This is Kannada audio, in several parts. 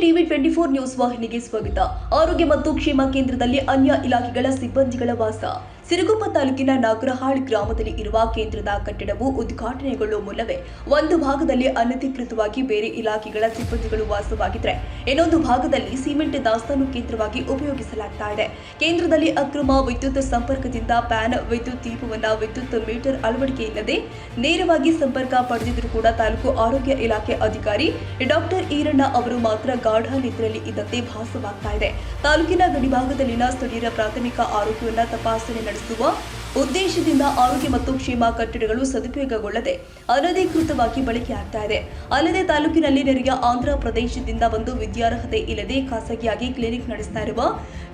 ಟಿವಿ ಟ್ವೆಂಟಿ ಫೋರ್ ನ್ಯೂಸ್ ವಾಹಿನಿಗೆ ಸ್ವಾಗತ. ಆರೋಗ್ಯ ಮತ್ತು ಕ್ಷೇಮ ಕೇಂದ್ರದಲ್ಲಿ ಅನ್ಯ ಇಲಾಖೆಗಳ ಸಿಬ್ಬಂದಿಗಳ ವಾಸ. ಸಿರುಗುಪ್ಪ ತಾಲೂಕಿನ ನಾಗರಹಾಳ್ ಗ್ರಾಮದಲ್ಲಿ ಇರುವ ಕೇಂದ್ರದ ಕಟ್ಟಡವು ಉದ್ಘಾಟನೆಗೊಳ್ಳುವ ಮೂಲವೇ ಒಂದು ಭಾಗದಲ್ಲಿ ಅನಧಿಕೃತವಾಗಿ ಬೇರೆ ಇಲಾಖೆಗಳ ಸಿಬ್ಬಂದಿಗಳು ವಾಸವಾಗಿದ್ದರೆ ಇನ್ನೊಂದು ಭಾಗದಲ್ಲಿ ಸಿಮೆಂಟ್ ದಾಸ್ತಾನು ಕೇಂದ್ರವಾಗಿ ಉಪಯೋಗಿಸಲಾಗ್ತಾ ಇದೆ. ಕೇಂದ್ರದಲ್ಲಿ ಅಕ್ರಮ ವಿದ್ಯುತ್ ಸಂಪರ್ಕದಿಂದ ಪ್ಯಾನ್ ವಿದ್ಯುತ್ ದೀಪವನ್ನು ವಿದ್ಯುತ್ ಮೀಟರ್ ಅಳವಡಿಕೆ ಇಲ್ಲದೆ ನೇರವಾಗಿ ಸಂಪರ್ಕ ಪಡೆದಿದ್ದರೂ ಕೂಡ ತಾಲೂಕು ಆರೋಗ್ಯ ಇಲಾಖೆ ಅಧಿಕಾರಿ ಡಾಕ್ಟರ್ ಈರಣ್ಣ ಅವರು ಮಾತ್ರ ಗಾಢ ನಿದ್ರೆಯಲ್ಲಿ ಇದ್ದಂತೆ ಭಾಸವಾಗ್ತಾ ಇದೆ. ತಾಲೂಕಿನ ಗಡಿಭಾಗದಲ್ಲಿನ ಸ್ಥಳೀಯರ ಪ್ರಾಥಮಿಕ ಆರೋಗ್ಯವನ್ನು ತಪಾಸಣೆ ನಡೆಸುವ ಉದ್ದೇಶದಿಂದ ಆರೋಗ್ಯ ಮತ್ತು ಕ್ಷೇಮ ಕಟ್ಟಡಗಳು ಸದುಪಯೋಗಗೊಳ್ಳದೆ ಅನಧಿಕೃತವಾಗಿ ಬಳಕೆಯಾಗ್ತಾ ಇದೆ. ಅಲ್ಲದೆ ತಾಲೂಕಿನಲ್ಲಿ ನೆರೆಯ ಆಂಧ್ರ ಪ್ರದೇಶದಿಂದ ಒಂದು ವಿದ್ಯಾರ್ಹತೆ ಇಲ್ಲದೆ ಖಾಸಗಿಯಾಗಿ ಕ್ಲಿನಿಕ್ ನಡೆಸ್ತಾ ಇರುವ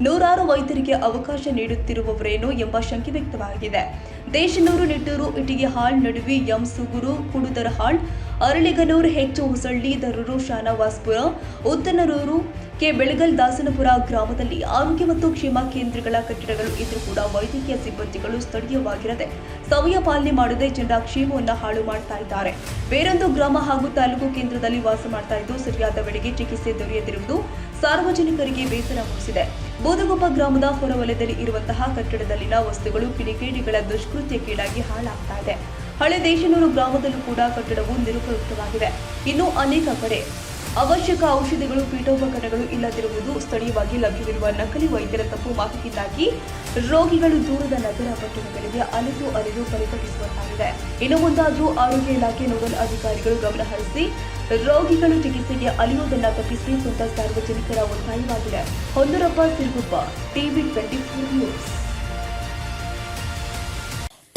ನೂರಾರು ವೈದ್ಯರಿಗೆ ಅವಕಾಶ ನೀಡುತ್ತಿರುವವರೇನೋ ಎಂಬ ಶಂಕೆ ವ್ಯಕ್ತವಾಗಿದೆ. ದೇಶನೂರು ನಿಟ್ಟೂರು ಇಟಿಗೆ ಹಾಳ್ ನಡುವೆ ಕುಡುದರ ಹಾಳ್ ಅರಳಿಗನೂರು ಹೆಚ್ಚು ಹೊಸಳ್ಳಿ ದರೂರು, ಶಾನವಾಸ್ಪುರ, ಉತ್ತನರೂರು ಕೆ ಬೆಳಗಲ್ ದಾಸನಪುರ ಗ್ರಾಮದಲ್ಲಿ ಆರೋಗ್ಯ ಮತ್ತು ಕ್ಷೇಮ ಕೇಂದ್ರಗಳ ಕಟ್ಟಡಗಳು ಇದ್ರೂ ಕೂಡ ವೈದ್ಯಕೀಯ ಸಿಬ್ಬಂದಿಗಳು ಸ್ಥಳೀಯವಾಗಿರದೆ ಸಮಯ ಪಾಲನೆ ಮಾಡದೆ ಜನರ ಕ್ಷೇಮವನ್ನು ಹಾಳು ಮಾಡ್ತಾ ಇದ್ದಾರೆ. ಬೇರೊಂದು ಗ್ರಾಮ ಹಾಗೂ ತಾಲೂಕು ಕೇಂದ್ರದಲ್ಲಿ ವಾಸ ಮಾಡ್ತಾ ಇದ್ದು ಸರಿಯಾದ ವೇಳೆಗೆ ಚಿಕಿತ್ಸೆ ದೊರೆಯದಿರುವುದು ಸಾರ್ವಜನಿಕರಿಗೆ ಬೇಸರ ಮೂಡಿಸಿದೆ. ಬೋಧಗೊಪ್ಪ ಗ್ರಾಮದ ಹೊರವಲಯದಲ್ಲಿ ಇರುವಂತಹ ಕಟ್ಟಡದಲ್ಲಿನ ವಸ್ತುಗಳು, ಕಿಡಿಗೇಡಿಗಳ ದುಷ್ಕೃತ್ಯಕ್ಕೀಡಾಗಿ ಹಾಳಾಗ್ತಾ ಇದೆ. ಹಳೆ ದೇಶನೂರು ಗ್ರಾಮದಲ್ಲೂ ಕೂಡ ಕಟ್ಟಡವು ನಿರುಪಯುಕ್ತವಾಗಿದೆ. ಇನ್ನು ಅನೇಕ ಕಡೆ ಅವಶ್ಯಕ ಔಷಧಿಗಳು ಪೀಠೋಪಕರಣಗಳು ಇಲ್ಲದಿರುವುದು ಸ್ಥಳೀಯವಾಗಿ ಲಭ್ಯವಿರುವ ನಕಲಿ ವೈದ್ಯರ ತಪ್ಪು ಮಾಹಿತಿಯಿಂದಾಗಿ ರೋಗಿಗಳು ದೂರದ ನಗರ ಪಟ್ಟಣಗಳಿಗೆ ಅಲೆದು ಅಲೆದು ಪರಿಪಟಿಸುವಂತಾಗಿದೆ ಇನ್ನು ಮುಂದಾದರೂ ಆರೋಗ್ಯ ಇಲಾಖೆ ನೋಡಲ್ ಅಧಿಕಾರಿಗಳು ಗಮನಹರಿಸಿ ರೋಗಿಗಳು ಚಿಕಿತ್ಸೆಗೆ ಅಲೆಯುವುದನ್ನು ತಪ್ಪಿಸಿ ಸ್ವಂತ ಸಾರ್ವಜನಿಕರ ಒತ್ತಾಯವಾಗಿದೆ. Hondurappa Siruguppa TV twenty four news.